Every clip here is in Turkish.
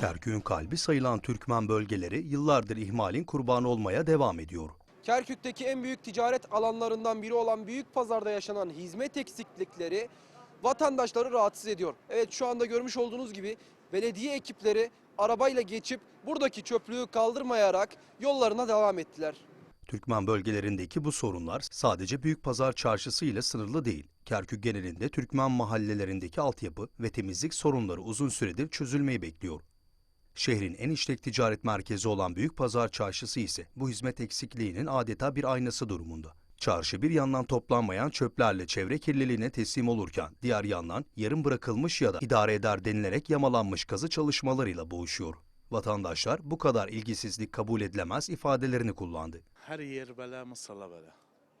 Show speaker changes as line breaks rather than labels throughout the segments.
Kerkük'ün kalbi sayılan Türkmen bölgeleri yıllardır ihmalin kurbanı olmaya devam ediyor.
Kerkük'teki en büyük ticaret alanlarından biri olan Büyük Pazar'da yaşanan hizmet eksiklikleri vatandaşları rahatsız ediyor. Evet şu anda görmüş olduğunuz gibi belediye ekipleri arabayla geçip buradaki çöplüğü kaldırmayarak yollarına devam ettiler.
Türkmen bölgelerindeki bu sorunlar sadece Büyük Pazar Çarşısı ile sınırlı değil. Kerkük genelinde Türkmen mahallelerindeki altyapı ve temizlik sorunları uzun süredir çözülmeyi bekliyor. Şehrin en işlek ticaret merkezi olan Büyük Pazar Çarşısı ise bu hizmet eksikliğinin adeta bir aynası durumunda. Çarşı bir yandan toplanmayan çöplerle çevre kirliliğine teslim olurken diğer yandan yarım bırakılmış ya da idare eder denilerek yamalanmış kazı çalışmalarıyla boğuşuyor. Vatandaşlar bu kadar ilgisizlik kabul edilemez ifadelerini kullandı.
Her yer bela masala bela.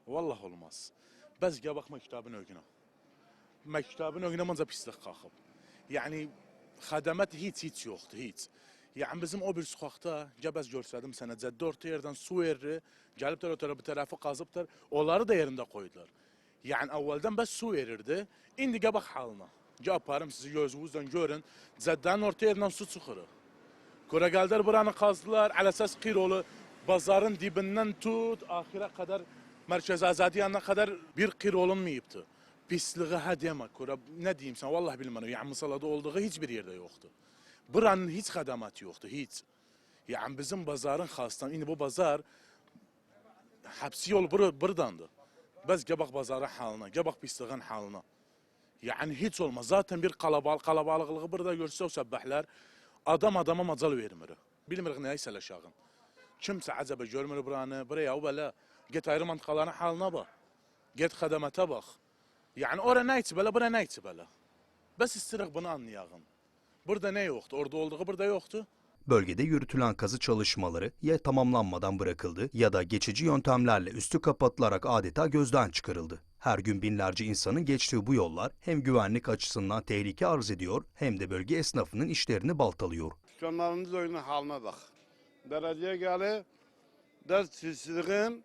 Vallahi olmaz. Biz gel bak mektabın ögüne. Mektabın ögüne manca pislik kalkıp. Yani xədamat hiç hiç yoktu hiç. Yani bizim o bir sokakta cebez görsədim sənə cəddə orta yerden su verir, gəliblər o tərəfi tərəfi qazıblar, onları da yerində qoydular. Yani evvelden bəs su verirdi, indi gel bak halına. Gel aparım sizi gözünüzden görün, cəddənin orta yerinden su çıxır. Kura geldiler buranı kazdılar. Al esas Kirolu bazarın dibinden tut ahire kadar Merkez Azadi yanına kadar bir kir olunmayıptı. Pisliği hademe. Kura ne diyeyim sana vallahi bilmiyorum. Yani Musala'da olduğu hiçbir yerde yoktu. Buranın hiç hadematı yoktu hiç. Yani bizim bazarın hastan. Şimdi bu bazar hepsi yol bur buradandı. Biz gebak bazarın haline, gebak pisliğin haline. Yani hiç olmaz. Zaten bir kalabalık kalabalıklığı burada görse o sebbahlar adam adama macal vermir. Bilmirik neyse aşağın. Kimse acaba görmür buranı, buraya o böyle. Git ayrı mantıkaların haline bak. Git khadamata bak. Yani oraya ne böyle, buraya ne böyle. Bes istirik bunu anlayalım. Burada ne yoktu? Orada olduğu burada yoktu.
Bölgede yürütülen kazı çalışmaları ya tamamlanmadan bırakıldı ya da geçici yöntemlerle üstü kapatılarak adeta gözden çıkarıldı. Her gün binlerce insanın geçtiği bu yollar hem güvenlik açısından tehlike arz ediyor hem de bölge esnafının işlerini baltalıyor.
Dükkanlarınız oyunun haline bak. Belediye geli ders çiftçiliğin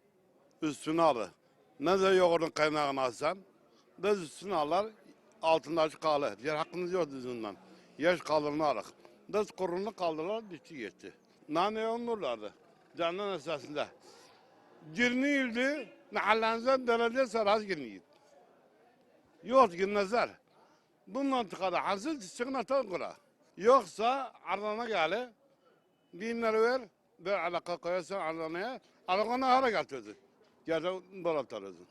üstüne alır. Ne de yoğurdun kaynağını alsan, ders üstüne alır, altındaki kalır. Yer hakkınız yok düzünden. Yaş kalırını alır. Ders kurunu kaldırırlar, düştü gitti. Nane onurlardı. Canın esasında. Girini ildi, mahallenizden derece saraj girini Yok girmezler. Bu mantıkada çiçeğin atan kura. Yoksa Ardan'a gel, binleri ver, bir alaka koyarsan Ardan'a, Ardan'a hara getirdi. Gerçekten dolap tarafı.